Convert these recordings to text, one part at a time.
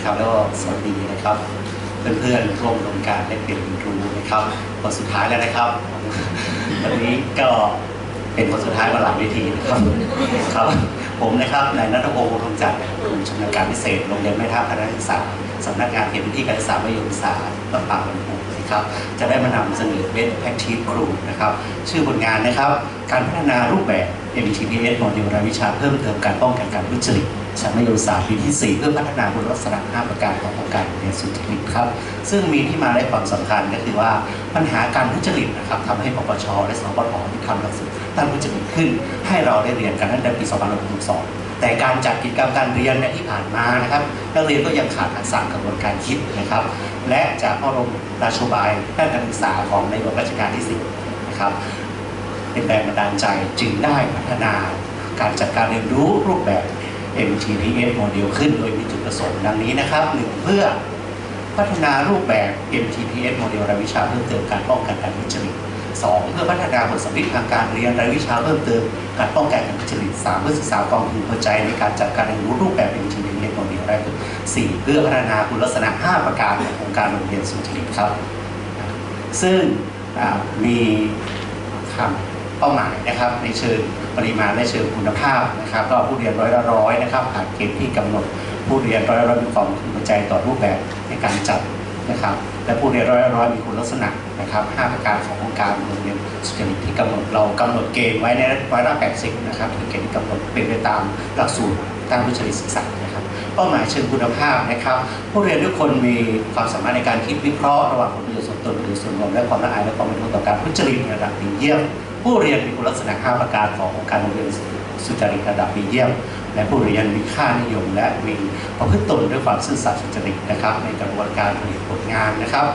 นะครับ แล้วก็สวัสดีนะครับ เพื่อนๆร่วมโครงการได้เปลี่ยนรู้นะครับคนสุดท้ายแล้วนะครับ วันนี้ก็เป็นคนสุดท้ายมาหลังเวทีนะครับครับ ผมนะครับนายนัทพงศ์วงศ์ทองจักรครูชำนาญการพิเศษโรงเรียนแม่ท่าคณะศึกษาสำนักงานเขตพื้นที่การศึกษามัธยมศึกษาลำปางลำพูนนะครับจะได้มานำเสนอเบสแพคทีฟครูนะครับชื่อผลงานนะครับ การพัฒนารูปแบบ MTPS โมเดลรายวิชาเพิ่มเติมการป้องกันการทุจริต ชั้นมัธยมศึกษาปีที่ 4 เพื่อพัฒนาคุณลักษณะ5ประการขององค์การเรียนสุจริตครับ ซึ่งมีที่มาและความสำคัญก็คือว่าปัญหาการทุจริตนะครับทำให้ปปชและสปทที่ทำหลักสูตรต้านทุจริตขึ้น ให้เราได้เรียนกันตั้งแต่ปี 2562 แต่การจัดกิจกรรมการเรียนเนี่ยที่ผ่านมานะครับนักเรียนก็ยังขาดทักษะกระบวนการคิดนะครับ และจากพระบรมราชบายด้านการศึกษาของในหลวงรัชกาลที่ 10 นะครับเป็นแรงบันดาลใจจึงได้พัฒนาการจัดการเรียนรู้รูปแบบ MTPS โมเดลขึ้นโดยมีจุดประสงค์ดังนี้นะครับหนึ่งเพื่อพัฒนารูปแบบ MTPS โมเดลรายวิชาเพิ่มเติมการป้องกันการทุจริตสองเพื่อพัฒนาผลสำลิดทางการเรียนรายวิชาเพิ่มเติมการป้องกันการทุจริตสามเพื่อศึกษาความพึงพอใจในการจัดการเรียนรู้รูปแบบ MTPS โมเดลรายสี่เพื่อพัฒนาคุณลักษณะ 5 ประการขององค์การโรงเรียนสุจริตครับ ซึ่งมีคำเป้าหมายนะครับในเชิง ริมาณและเชิงคุณภาพนะครับก็ผู้เรียนร้อยละร้อยนะครับผ่านเกณฑ์ที่กำหนด ผู้เรียนร้อยละร้อยมีความพึงพอใจต่อรูปแบบในการจัดนะครับ และผู้เรียนร้อยละร้อยมีคุณลักษณะนะครับห้าประการขององค์การโรงเรียนสุจริตที่กำหนดเรากำหนดเกณฑ์ไว้ในร้อยละแปดสิบนะครับคือเกณฑ์ที่กำหนดเป็นไปตามหลักสูตรตามทุจริตศึกษานะครับเป้าหมายเชิงคุณภาพนะครับ ผู้เรียนทุกคนมีความสามารถในการคิดวิเคราะห์ระหว่างผลประโยชน์ส่วนตนผลประโยชน์ส่วนรวมและความละอายและความเป็นต่อการทุจริตระดับดีเยี่ยม ผู้เรียนมีคุณลักษณะ 5 ประการขององค์การโรงเรียนสุจริตระดับดีเยี่ยม และผู้เรียนมีค่านิยม และมีประพฤติตนด้วยความซื่อสัตย์สุจริตนะครับ ในกระบวนการผลิตผลงานนะครับ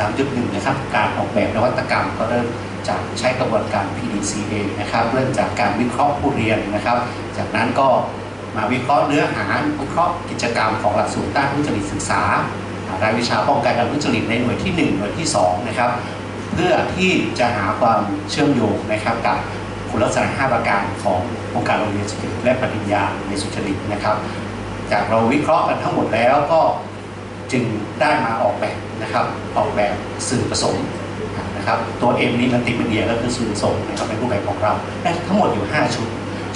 3.1 นะครับ การออกแบบนวัตกรรมก็เริ่มจากใช้กระบวนการ PDCA นะครับ เริ่มจากการวิเคราะห์ผู้เรียนนะครับ จากนั้นก็มาวิเคราะห์เนื้อหาวิเคราะห์กิจกรรมของหลักสูตรต้านทุจริตศึกษารายวิชาป้องกันการทุจริตในหน่วยที่ 1 หน่วยที่ 2 นะครับ พื่อที่จะหาความเชื่อมโยงนะครับกับคุณลักษณะ 5 ประการขององค์การโรงเรียนสุจริตและปริญญาในสุจริตนะครับ จากเราวิเคราะห์กันทั้งหมดแล้วก็จึงได้มาออกแบบนะครับ ออกแบบสื่อผสมนะครับ ตัว M นี้มันติดมีเดียก็คือสื่อผสมนะครับเป็นรูปแบบของเราได้ทั้งหมดอยู่ 5 ชุด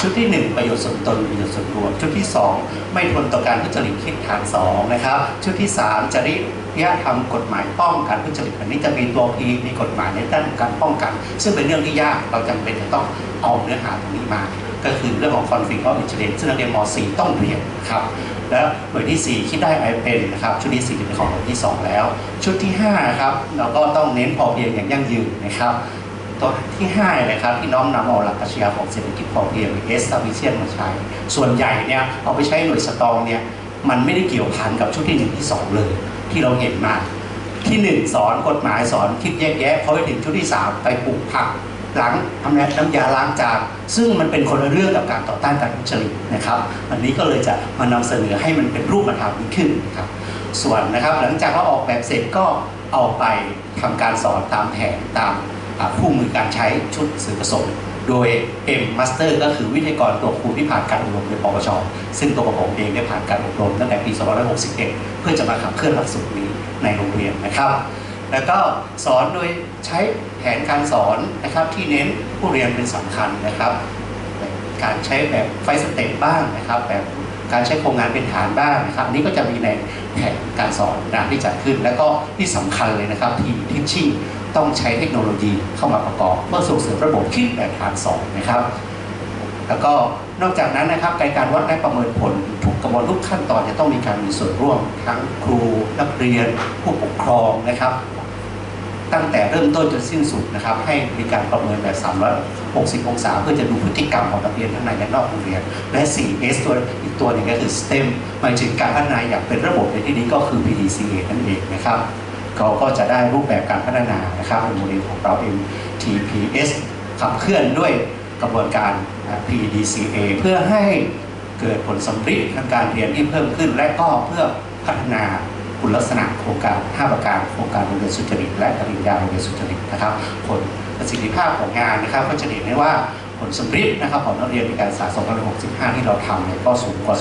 ชุดที่ 1 ประโยชน์ส่วนตนประโยชน์ส่วนรวม ชุดที่ 2 ไม่ทนต่อการทุจริตคิดฐาน2นะครับ ชุดที่ 3 จริยธรรมกฎหมายป้องกันทุจริตอันนี้จะมีตัว P มีกฎหมายในด้านการป้องกัน ซึ่งเป็นเรื่องที่ยากเราจำเป็นจะต้องเอาเนื้อหาตรงนี้มา ก็คือเรื่องของ conflict of interest ซึ่งนักเรียนม .4 ต้องเรียนครับแล้วหน่วยที่ 4 คิดได้ไอเป็นนะครับชุดที่4เป็นของหน่วยที่ 2 แล้ว ชุดที่5ครับเราก็ต้องเน้นพอเพียงอย่างยั่งยืนนะครับ ตัวที่5นะครับที่น้อมนำเอาหลักปรัชญาของเศรษฐกิจพอเพียงหรือ S วิเชียนมาใช้ ส่วนใหญ่เนี่ยเอาไปใช้หน่วยสตองเนี่ยมันไม่ได้เกี่ยวพันกับชุดที่ 1 ที่ 2 เลย ที่เราเห็นมาที่ 1 สอนกฎหมายสอนคิดแยกแยะพอไปถึงชุดที่ 3 ไปปลูกผักหลังทำน้ำยาล้างจานซึ่งมันเป็นคนละเรื่องกับการต่อต้านการทุจริตนะครับอันนี้ก็เลยจะมานำเสนอให้มันเป็นรูปธรรมขึ้นครับส่วนนะครับหลังจากเราออกแบบเสร็จก็เอาไปทำการสอนตามแผนตาม อ่าคู่มือการใช้ชุดสื่อผสม โดย M Master ก็คือวิทยากรตัวครูที่ผ่านการอบรมโดยปวช ซึ่งตัวผมเองได้ผ่านการอบรมตั้งแต่ปี 2561 เพื่อจะมาขับเคลื่อนหลักสูตรนี้ในโรงเรียนนะครับ แล้วก็สอนโดยใช้แผนการสอนนะครับที่เน้นผู้เรียนเป็นสำคัญนะครับ การใช้แบบไฟสเต็ปบ้างนะครับแบบการใช้โครงงานเป็นฐานบ้างนะครับนี้ก็จะมีในแผนการสอนงานที่จัดขึ้น แล้วก็ที่สำคัญเลยนะครับทีมทิชชิ่ง ต้องใช้เทคโนโลยีเข้ามาประกอบเพื่อส่งเสริมระบบคิดแบบฐานสอนนะครับ แล้วก็นอกจากนั้นนะครับการการวัดและประเมินผลทุกกระบวนทุกขั้นตอนจะต้องมีการมีส่วนร่วมทั้งครูนักเรียน ผู้ปกครองนะครับ ตั้งแต่เริ่มต้นจนสิ้นสุดนะครับ ให้มีการประเมินแบบ 360 องศา เพื่อจะดูพฤติกรรมของนักเรียนทั้งในและนอกโรงเรียน และ 4S ตัวอีกตัวหนึ่งก็คือ STEM หมายถึงการพัฒนาอย่างเป็นระบบในที่นี้ก็คือ PDCA นั่นเองนะครับ เขาก็จะได้รูปแบบการพัฒนานะครับในโมเดลของเรา MTPS ขับเคลื่อนด้วยกระบวนการ PDCA เพื่อให้เกิดผลสำเร็จทางการเรียนที่เพิ่มขึ้น และก็เพื่อพัฒนาคุณลักษณะโครงการ 5 ประการโครงการโรงเรียนสุจริตและปริญญาโรงเรียนสุจริตนะครับ ผลประสิทธิภาพของงานนะครับ ก็จะเห็นได้ว่าผลสำฤทธิ์นะครับของนักเรียนในการศึกษา 2565 ที่เราทำเนี่ยก็สูงกว่า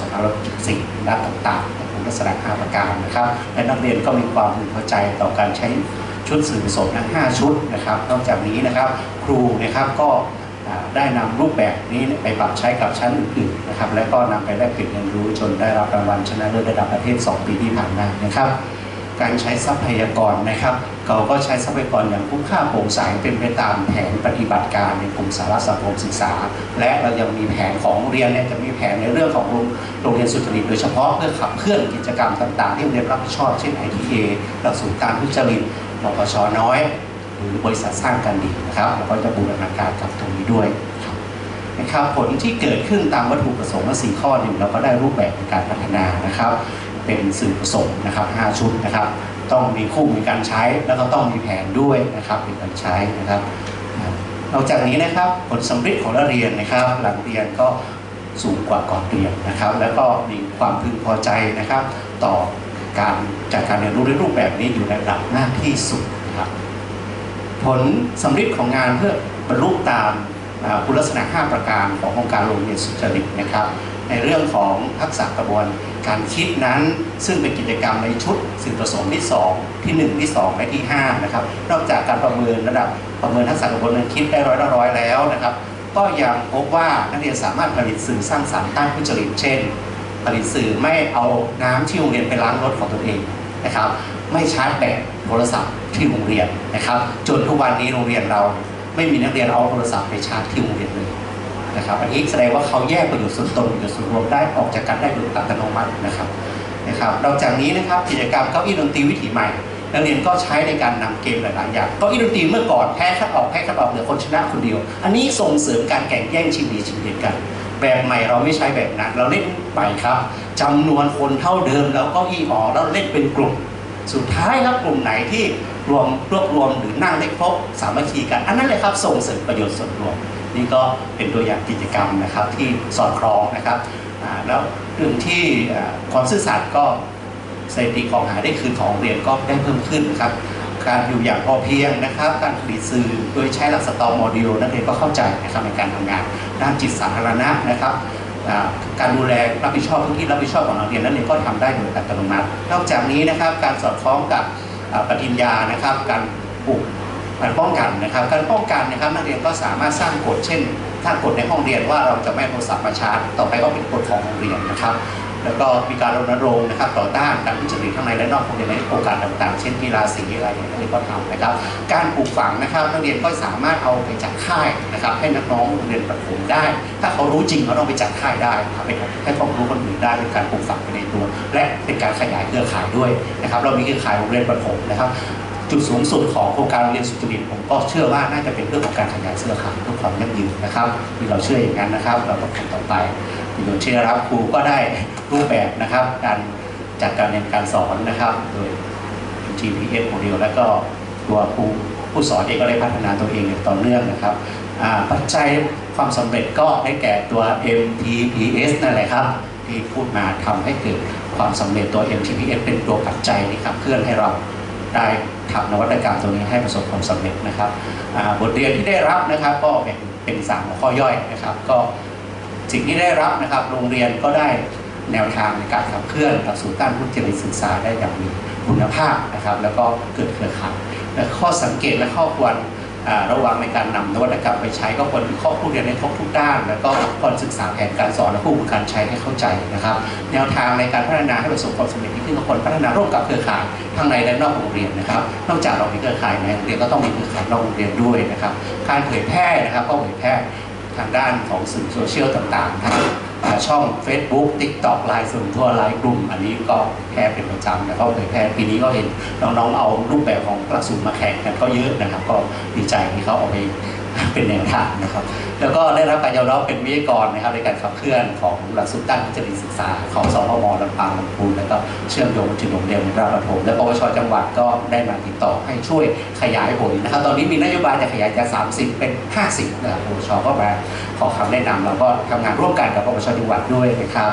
2564ด้านต่างๆของ ลักษณะ5ประการนะครับ และนักเรียนก็มีความพึงพอใจต่อการใช้ชุดสื่อผสมทั้ง5ชุดนะครับ นอกจากนี้นะครับครูนะครับก็ได้นำรูปแบบนี้ไปปรับใช้กับชั้นอื่นๆนะครับ และก็นำไปแลกเปลี่ยนเรียนรู้จนได้รับรางวัลชนะเลิศระดับประเทศ 2 ปีที่ผ่านมานะครับ การใช้ทรัพยากรนะครับเราก็ใช้ทรัพยากรอย่างคุ้มค่าโปร่งใสเป็นไปตามแผนปฏิบัติการในกลุ่มสารสังคมศึกษา และเรายังมีแผนของเรียนเนี่ยจะมีแผนในเรื่องของโรงเรียนสุจริตโดยเฉพาะเพื่อขับเคลื่อนกิจกรรมต่างๆ ที่โรงเรียนรับผิดชอบเช่น ITA หลักสูตรการทุจริตนปชน้อย หรือบริษัทสร้างกันดีนะครับเราก็จะบูรณาการกับตรงนี้ด้วยนะครับผลที่เกิดขึ้นตามวัตถุประสงค์ทั้งสี่ข้อหนึ่งเราก็ได้รูปแบบในการพัฒนานะครับ เป็นสื่อผสมนะครับ 5 ชุดนะครับ ต้องมีคู่มีการใช้แล้วก็ต้องมีแผนด้วยนะครับในการใช้นะครับ นอกจากนี้นะครับผลสำเร็จของนักเรียนนะครับ หลังเรียนก็สูงกว่าก่อนเรียนนะครับ แล้วก็มีความพึงพอใจนะครับ ต่อการจัดการเรียนรู้ในรูปแบบนี้อยู่ในระดับมากที่สุดนะครับ ผลสำเร็จของงานเพื่อบรรลุตามคุณลักษณะ 5 ประการของโครงการโรงเรียนสุจริตนะครับ ในเรื่องของทักษะกระบวนการคิดนั้น ซึ่งเป็นกิจกรรมในชุดสื่อผสมที่ 2 ที่ 1 ที่ 2 และที่ 5 นะครับ นอกจากการประเมินระดับประเมินทักษะกระบวนการคิดได้ร้อยละร้อยแล้วนะครับ ก็ยังพบว่านักเรียนสามารถผลิตสื่อสร้างสรรค์ต้านทุจริตเช่น ผลิตสื่อไม่เอาน้ำที่โรงเรียนไปล้างรถของตนเองนะครับ ไม่ชาร์จแบตโทรศัพท์ที่โรงเรียนนะครับ จนทุกวันนี้โรงเรียนเราไม่มีนักเรียนเอาโทรศัพท์ไปชาร์จที่โรงเรียนเลย นะครับ อันนี้แสดงว่าเขาแยกประโยชน์ส่วนตนประโยชน์ส่วนรวมได้ออกจากกันได้โดยอัตโนมัตินะครับนะครับ นอกจากนี้นะครับกิจกรรมเก้าอี้ดนตรีวิถีใหม่นักเรียนก็ใช้ในการนำเกมหลายๆอย่างก้าอี้ดนตรีเมื่อก่อนแพ้คัดออกแพ้คัดออกเหลือคนชนะคนเดียว อันนี้ส่งเสริมการแข่งแย่งชิงดีชิงเด่นกัน แบบใหม่เราไม่ใช้แบบนั้น เราเล่นใหม่ครับจำนวนคนเท่าเดิมแล้วก็อีออกแล้วเล่นเป็นกลุ่ม สุดท้ายครับกลุ่มไหนที่รวมรวบรวมหรือนั่งได้ครบสามัคคีกัน อันนั้นเลยครับส่งเสริมประโยชน์ส่วนรวม นี่ก็เป็นตัวอย่างกิจกรรมนะครับที่สอดคล้องนะครับแล้วเรื่องที่ความซื่อสัตย์ก็สถิติของหาได้คืนของเรียนก็ได้เพิ่มขึ้นครับการอยู่อย่างพอเพียงนะครับ การผลิตสื่อโดยใช้หลักสตอร์โมเดลนักเรียนก็เข้าใจนะครับในการทำงานด้านจิตสาธารณะนะครับการดูแลรับผิดชอบพื้นที่รับผิดชอบของนักเรียนนักเรียนก็ทำได้โดยอัตโนมัติ นอกจากนี้นะครับการสอดคล้องกับปฏิญญานะครับ การปลูก การป้องกันนะครับ การป้องกันนะครับนักเรียนก็สามารถสร้างกฎเช่นสร้ากฎในห้องเรียนว่าเราจะไม่โทรศัพท์มาชาร์จต่อไปก็เป็นกฎของโรงเรียนนะครับ แล้วก็มีการรณรงค์นะครับต่อต้านการทุจริตทั้งในและนอกโรงเรียนในโครงการต่างๆ เช่นกีฬาสีอะไรอย่างนี้ก็ทำนะครับ การปลูกฝังนะครับนักเรียนก็สามารถเอาไปจัดค่ายนะครับให้นักน้องโรงเรียนประถมได้ ถ้าเขารู้จริงเขาต้องไปจัดค่ายได้นะครับไปให้ความรู้คนอื่นได้เป็นการปลูกฝังไปในตัว และเป็นการขยายเครือข่ายด้วยนะครับ เรามีเครือข่ายโรงเรียนประถมนะครับ จุดสูงสุดของโครงการเรียนสุจริตผมก็เชื่อว่าน่าจะเป็นเรื่องของการขยายเครือข่ายเพื่อความยั่งยืนนะครับที่เราเชื่ออย่างนั้นนะครับ เราต้องทำต่อไปประโยชน์ที่ได้รับครูก็ได้รูปแบบนะครับ การจัดการเรียนการสอนนะครับ โดย GPS โมเดลและก็ตัวครูผู้สอนเองก็ได้พัฒนาตัวเองอย่างต่อเนื่องนะครับปัจจัยความสำเร็จก็ได้แก่ตัว MTPS นั่นแหละครับ ที่พูดมาทำให้เกิดความสำเร็จตัว MTPS เป็นตัวปัจจัยนี่ครับเพื่อนให้เรา ได้ทำนวัตกรรมตัวนี้ให้ประสบความสำเร็จนะครับบทเรียนที่ได้รับนะครับก็แบ่งเป็นสามหัวข้อย่อยนะครับ ก็สิ่งที่ได้รับนะครับโรงเรียนก็ได้แนวทางในการขับเคลื่อนหลักสูตรต้านทุจริตศึกษาได้อย่างมีคุณภาพนะครับ แล้วก็เกิดเครือข่ายและข้อสังเกตและข้อควร ระวังในการนำนวัตกรรมไปใช้ก็ควรมีข้อผู้เรียนในครบทุกด้าน แล้วก็ควรศึกษาแผนการสอนและผู้ประการใช้ให้เข้าใจนะครับ แนวทางในการพัฒนาให้ประสบความสำเร็จยิ่ขึ้นก็ควรพัฒนาร่วมกับเครือข่ายทั้งในและนอกโรงเรียนนะครับ นอกจากเรามีเครือข่ายในโรงเรียนก็ต้องมีเครือข่ายนอกโรงเรียนด้วยนะครับ การเผยแพร่นะครับก็เผยแพร่ทางด้านของสื่อโซเชียลต่างๆทั้งอ่า ช่อง Facebook TikTok ไลน์ส่วนทั่วไลน์กลุ่ม อันนี้ก็แพร่เป็นประจำแล้วก็เผยแพร่ปีนี้ก็เห็นน้องๆเอารูปแบบของกระสุนมาแข่งกันก็เยอะนะครับ ก็ดีใจที่เขาเอาไป เป็นแนวทางนะครับ แล้วก็ได้รับการยอมรับเป็นวิทยากรนะครับในการขับเคลื่อนของหลักสูตรด้านวิจัยศึกษาของสพมลำปางลำพูนแล้วก็เชื่อมโยงถึงโรงเรียนราชประถมและปวชจังหวัดก็ได้มาติดต่อให้ช่วยขยายผลนะครับ ตอนนี้มีนโยบายจะขยายจาก 30 เป็น 50นะครับปวชก็มาขอคำแนะนำแล้วก็ทำงานร่วมกันกับปวชจังหวัดด้วยนะครับ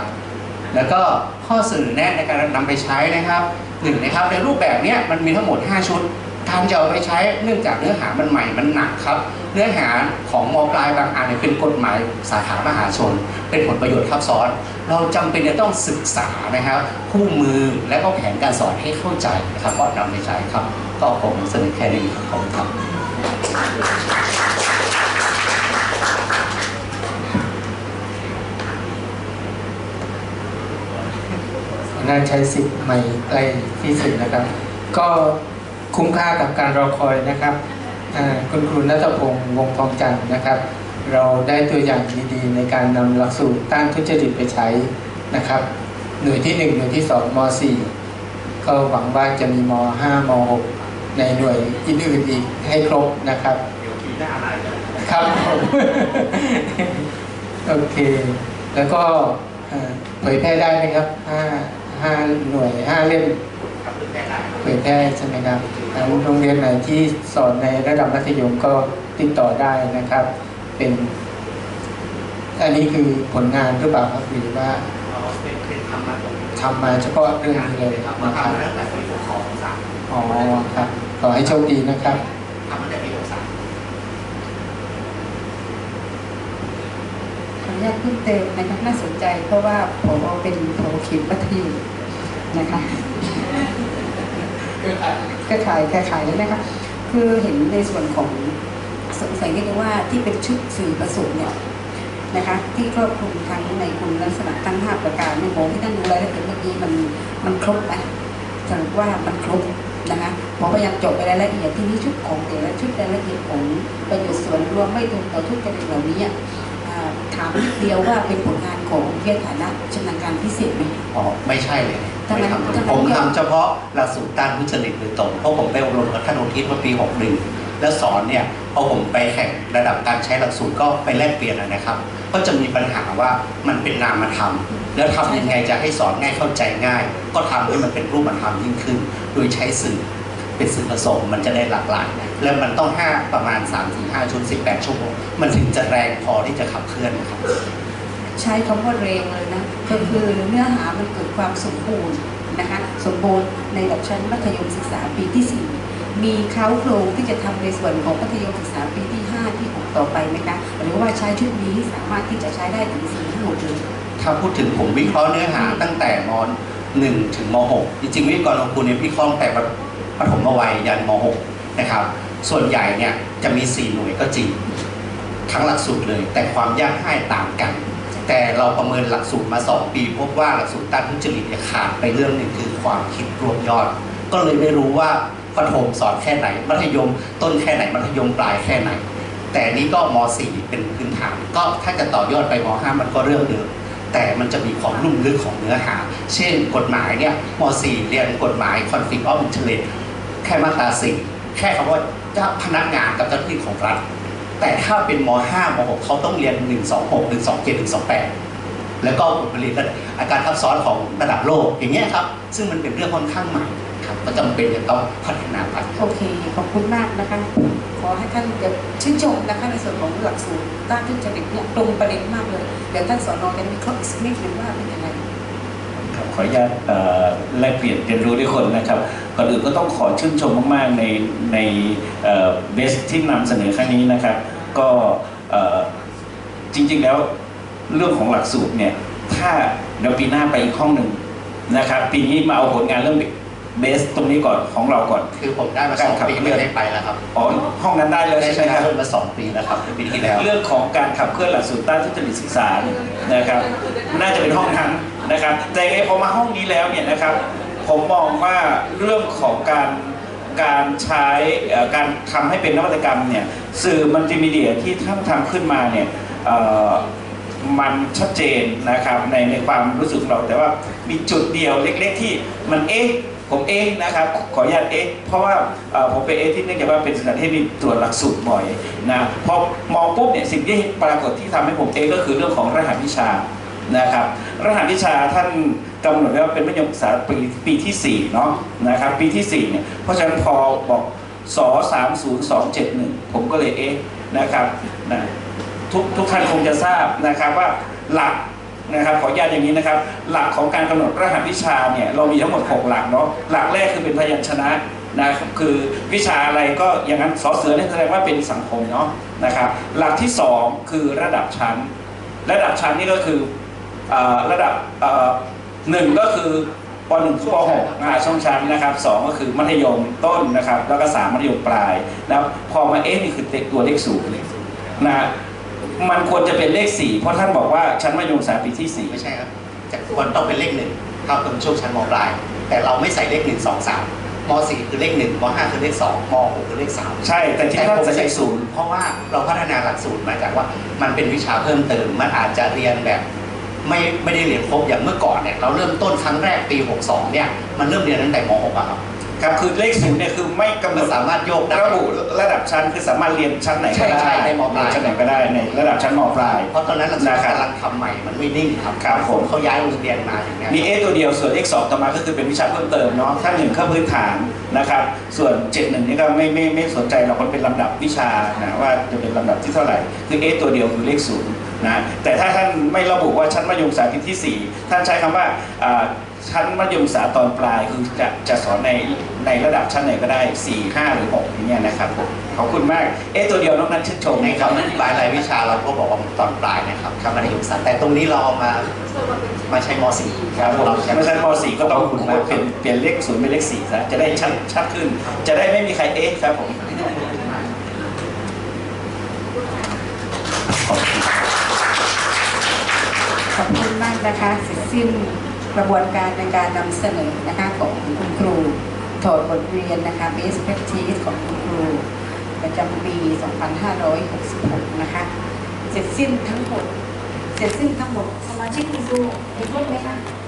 แล้วก็ข้อเสนอแนะในการนำไปใช้นะครับหนึ่งนะครับในรูปแบบเนี้ยมันมีทั้งหมด 5 ชุด การจะเอาไปใช้เนื่องจากเนื้อหามันใหม่มันหนักครับ เนื้อหาของมปลายบางอันเนี่ยเป็นกฎหมายสาขามหาชน เป็นผลประโยชน์ทับซ้อน เราจำเป็นจะต้องศึกษานะครับคู่มือและก็แผนการสอนให้เข้าใจนะครับก็นำไปใช้ครับ ก็ผมเสนอแค่นี้ครับขอบคุณครับงานใช้สิทธิ์ใหม่ใกล้ที่สุดนะครับ ก็ คุ้มค่ากับการรอคอยนะครับคุณครูนัทพงศ์วงทองจันทร์นะครับ เราได้ตัวอย่างดีๆ ในการนำหลักสูตรต้านทุจริตไปใช้นะครับ หน่วยที่ 1 หน่วยที่ 2ม4ก็หวังว่าจะมีม5ม6ในหน่วยอื่นๆอีกให้ครบนะครับเดี๋ยวปีหน้าอะไรครับโอเค แล้วก็เผยแพร่ได้ไหมครับห้าห้าหน่วยห้าเล่ม เรื่องแรกได้เผยแพร่ใช่ไหมครับทางโรงเรียนไหนที่สอนในระดับมัธยมก็ติดต่อได้นะครับ เป็นอันนี้คือผลงานหรือเปล่าครับหรือว่าเราเป็นเป็นทำมาตรงทำมาเฉพาะเรื่องนี้เลยครับนะมาครับทำมาตั้งแต่ปีหกสองสามอ๋อครับขอให้โชคดีนะครับทำตั้งแต่ปีหกสามขออนุญาตเพิ่มเติมนะคะน่าสนใจเพราะว่าผมเป็นโผเขียนมัธยมนะคะเครือข่ายเครือข่ายแล้วนะคะคือเห็นในส่วนของสงสัยนิดนึงว่าที่เป็นชุดสื่อประสงค์เนี่ยนะคะที่ครอบคลุมทั้งในคุณลักษณะทั้งห้าประการในยผมที่ท่านดูรายละเอียดเมื่อกี้มันมันครบไหมสรุปว่ามันครบนะคะผมพยายามจบไปรายละเอียดที่นี้ชุดของแต่ละชุดรายละเอียดของประโยชน์ส่วนรวมไม่ตรงต่อทุกประเด็นเหล่านี้อะอ่าถามนิดเดียวว่าเป็นผลงานของเรียนฐานะชำนาญการพิเศษไหมอ๋อไม่ใช่เลย ทำไมไม่ททำไมำผมทำเฉพาะหลักสูตรต้านทุจริตโดยตรง เพราะผมไปอบรมกับท่านอุทิศเมื่อปี 61 แล้วสอนเนี่ยพอผมไปแข่งระดับการใช้หลักสูตรก็ไปแลกเปลี่ยนนะครับ ก็จะมีปัญหาว่ามันเป็นนามธรรม แล้วทำยังไงจะให้สอนง่ายเข้าใจง่าย ก็ทำให้มันเป็นรูปธรรมยิ่งขึ้น โดยใช้สื่อเป็นสื่อผสมมันจะได้หลากหลาย แล้วมันต้องห้าประมาณ3-5ชั่วโมง18ชั่วโมงมันถึงจะแรงพอที่จะขับเคลื่อนนะครับ ใช้คำว่าเรงเลยนะ ก็คือเนื้อหามันเกิดความสมบูรณ์นะคะสมบูรณ์ในระดับชั้นมัธยมศึกษาปีที่ 4 มีเขาโครงที่จะทำในส่วนของมัธยมศึกษาปีที่ 5 ที่ 6 ต่อไปไหมคะหรือว่าใช้ชุดนี้สามารถที่จะใช้ได้ถึง4ที่6เลยถ้าพูดถึงผมวิเคราะห์เนื้อหาตั้งแต่ม .1 ถึงม .6 จริงๆวิทยากรของคุณเนี่ยวิเคราะห์ตั้งแต่ปฐมวัยยันม .6 นะครับส่วนใหญ่เนี่ยจะมี 4 หน่วยก็จริง ทั้งหลักสูตรเลย แต่ความยากง่ายต่างกัน แต่เราประเมินหลักสูตรมา 2 ปีพบว่าหลักสูตรต้านทุจริตเนี่ยขาดไปเรื่องหนึ่งคือความคิดรวมยอด ก็เลยไม่รู้ว่าประถมสอนแค่ไหน มัธยมต้นแค่ไหน มัธยมปลายแค่ไหน แต่นี้ก็ม .4 เป็นพื้นฐาน ก็ถ้าจะต่อยอดไปม .5 มันก็เรื่องเดิมแต่มันจะมีความลุ่มลึกของเนื้อหา เช่น กฎหมายเนี่ยม .4 เรียนกฎหมาย conflict of interest แค่มาตราสี่แค่คำว่าเจ้าพนักงานกับเจ้าหน้าที่ของรัฐ แต่ถ้าเป็นม .5 ม .6 เขาต้องเรียน 1 2 6 1 2 7 1 2 8 แล้วก็บทเรียนอาการทับซ้อนของระดับโลกอย่างเงี้ยครับ ซึ่งมันเป็นเรื่องค่อนข้างใหม่ครับก็จำเป็นจะต้องพัฒนาไปโอเค ขอบคุณมากนะคะ ขอให้ท่านเดี๋ยวชื่นชมนะคะในส่วนของหลักสูตรต้านทุจริตเนี่ยตรงประเด็นมากเลย เดี๋ยวท่านสอนอจะมีครบอีกสักนิดหนึ่งว่าเป็นยังไง ครับขออนุญาตเอ่อแลกเปลี่ยนเรียนรู้ด้วยคนนะครับก่อนอื่นก็ต้องขอชื่นชมมากๆในในเบสที่นำเสนอครั้งนี้นะครับ ก็เอ่อจริงๆแล้วเรื่องของหลักสูตรเนี่ยถ้าเดี๋ยวปีหน้าไปอีกห้องหนึ่งนะครับปีนี้มาเอาผลงานเรื่องเบสตรงนี้ก่อนของเราก่อน คือผมได้มาสองปีไม่ได้ไปแล้วครับอ๋อห้องนั้นได้แล้วได้ใช่ไหมใช้ครับเรื่องมาสองปีแล้วครับปีที่แล้ว เรื่องของการขับเคลื่อนหลักสูตรต้านทุจริตศึกษาเนี่ยนะครับ น่าจะเป็นห้องนั้น นะครับ แต่ไงพอมาห้องนี้แล้วเนี่ยนะครับ ผมมองว่าเรื่องของการการใช้การทำให้เป็นนวัตกรรมเนี่ยสื่อมัลติมีเดียที่ท่านทำขึ้นมาเนี่ยมันชัดเจนนะครับในในความรู้สึกของเราแต่ว่ามีจุดเดียวเล็กๆที่มันเอ๊ะผมเอ๊ะนะครับขออนุญาตเอ๊ะเพราะว่าผมเป็นเอ๊ะที่เนื่องจากว่าเป็นสถานที่มีตรวจหลักสูตรบ่อยนะพอมองปุ๊บเนี่ยสิ่งที่ปรากฏที่ทำให้ผมเอ๊ะก็คือเรื่องของรหัสวิชา นะครับรหัสวิชาท่านกำหนดไว้ว่าเป็นมัธยมศึกษาปีปีที่4เนาะนะครับปีที่4เนี่ยเพราะฉะนั้นพอบอกส30271 ผมก็เลยเอ๊ะนะครับนะทุกทุกท่านคงจะทราบนะครับว่าหลักนะครับขออนุญาตอย่างนี้นะครับ หลักของการกำหนดรหัสวิชาเนี่ยเรามีทั้งหมด 6 หลักเนาะหลักแรกคือเป็นพยัญชนะนะค,คือวิชาอะไรก็อย่างนั้นสอเสือเนี่ยแสดงว่าเป็นสังคมเนาะนะครับหลักที่สองคือระดับชั้น ระดับชั้นนี่ก็คือ ระดับเอ่อหนึ่งก็คือปหนึ่งถึงปหกอ่าช่องชั้นนะครับสองก็คือมัธยมต้นนะครับ แล้วก็สามมัธยมปลายนะครับพอมาเอ๊ะนี่คือตัวเลขศูนย์นะมันควรจะเป็นเลขสี่เพราะท่านบอกว่าชั้นมัธยมศึกษาปีที่สี่ไม่ใช่ครับจะควรต้องเป็นเลขหนึ่งเท่ากับช่วงชั้นมปลาย แต่เราไม่ใส่เลขหนึ่งสองสามมสี่คือเลขหนึ่งมห้าคือเลขสองมหกคือเลขสามใช่ แต่ที่แต่ท่านผมจะใส่ใช้ศูศูนนย์ย์เพราะว่าเราพัฒนาหลักสูตรมาจากว่ามันเป็นวิชาเพิ่มเติมมันอาจจะเรียนแบบ ไม่ไม่ได้เรียนครบอย่างเมื่อก่อนเนี่ยเราเริ่มต้นครั้งแรกปี 62 เนี่ยมันเริ่มเรียนตั้งแต่ม .6 อะครับครับคือเลขศูนย์เนี่ยคือไม่กำหนมันดสามารถโยกได้ระบุระดับชั้นคือสามารถเรียนชั้นไหนก็ใช่ได้ใช่ในมปลายชั้นไหนก็ได้ในระดับชั้นมปลาย เพราะตอนนั้นหลักสูตรนะครับกำลังทำใหม่มันไม่นิ่งครับครับผมเขาย้ายโรงเรียนมาอย่างเงี้ยมีเอตัวเดียวส่วน x 2ต่อมาก็คือเป็นวิชาเพิ่มเติมเนาะถ้าหนึ่งเข้าพื้นฐานนะครับส่วน7 1นี่ก็ไม่ไม่ไม่สนใจเรามันเป็นลำดับวิชานะว่าจะเป็นลำดับที่เท่าไหร่คือ a ตัวเดียวคือเลขศูนย์ นะแต่ถ้าท่านไม่ระบุว่าชั้นมัธยมศึกษาปีที่ 4 ท่านใช้คำว่าอ่าชั้นมัธยมศึกษาตอนปลายคือจะจะสอนในในระดับชั้นไหนก็ได้ 4 5 หรือ6อย่างเงี้ยนะครับผมขอบคุณมาก a ตัวเดียวนอกนั้นชื่นชมในนะครับคำอธิบายรายวิชาเราก็บอกว่าตอนปลายนะครับคำมัธยมศึกษาแต่ตรงนี้เราเอามามาใช้ม .4 ครับผมเราใช้ไม่ใช่ม .4 ก็ต้องคุณมาเปลี่ยนเปลี่ยนเลขศูนย์เป็นเลข4ซะจะได้ชัดชัดขึ้น จะได้ไม่มีใครเอ๊ะครับผม ขอบคุณมาก นะคะเสร็จสิ้นกระบวนการในการนำเสนอนะคะของคุณครูถอดบทเรียนนะคะ best practice ของคุณครูประจำปี 2566 นะคะ เสร็จสิ้นทั้งหมด เสร็จสิ้นทั้งหมด สมาชิกคุณครูเห็นด้วยไหมคะ